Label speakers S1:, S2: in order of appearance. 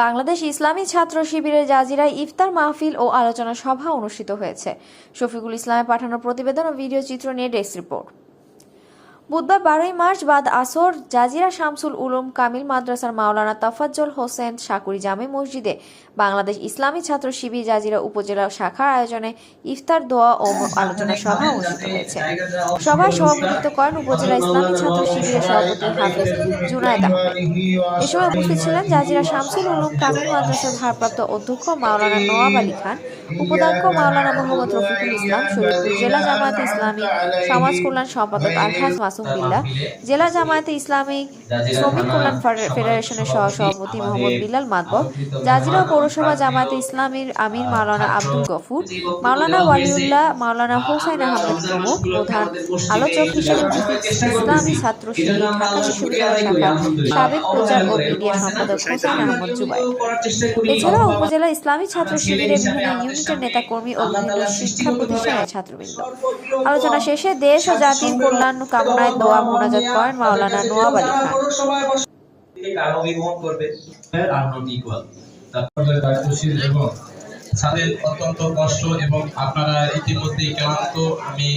S1: বাংলাদেশ ইসলামী ছাত্র শিবিরের জাজিরায় ইফতার মাহফিল ও আলোচনা সভা অনুষ্ঠিত হয়েছে। শফিকুল ইসলামের পাঠানো প্রতিবেদন ও ভিডিও চিত্র নিয়ে ডেস্ক রিপোর্ট। বুধবার বারোই মার্চ বাদ আসর জাজিরা শামসুল উলুম কামিল মাদ্রাসার মাওলানা তাফাজ্জল হোসেন সাকুরি জামে মসজিদে বাংলাদেশ ইসলামী ছাত্র শিবির জাজিরা উপজেলা শাখার আয়োজনে ইফতার, দোয়া ও আলোচনা সভা অনুষ্ঠিত হয়েছে। সভায় সভাপতিত্ব করেন উপজেলা ইসলামী ছাত্র শিবিরের সভাপতি হাফেজ জুনায়দ। এ সময় উপস্থিত ছিলেন জাজিরা শামসুল উলুম কামিল মাদ্রাসার ভারপ্রাপ্ত অধ্যক্ষ মাওলানা নওয়াব আলী খান, উপাধ্যক্ষ মাওলানা মোহাম্মদ রফিকুল ইসলাম শরীফপুর জেলা জামায়াতে ইসলামী সমাজ কল্যাণ সম্পাদক আলহাজ মাসুম বিল্লাহ জেলা জামায়াতে ইসলামী শ্রমিক কল্যাণ ফেডারেশনের সহ সভাপতি মোহাম্মদ বিলাল মাতবর জাজিরা পৌরসভা জামায়াতে ইসলামীর আমির মাওলানা আব্দুল গফুর মাওলানা ওয়ালিউল্লাহ মাওলানা হোসাইন আহমেদ প্রমুখ প্রধান আলোচক হিসেবে উপস্থিত ইসলামী ছাত্র শিবির ঢাকা বিশ্ববিদ্যালয় শাখার সাবেক প্রচার ও মিডিয়া সম্পাদক হোসেন আহমদ জুবাই। এছাড়াও উপজেলা ইসলামী ছাত্র শিবিরের বিভিন্ন ইউনিটের নেতাকর্মী ও বিভিন্ন শিক্ষা প্রতিষ্ঠানের ছাত্রবৃন্দ। আলোচনা শেষে দেশ ও জাতির কল্যাণ কামনায় দোয়া মোনাজাত করেন মাওলানা নোয়াব আলী খান।
S2: অত্যন্ত কষ্ট এবং আপনারা ইতিমধ্যেই ক্লান্ত আমি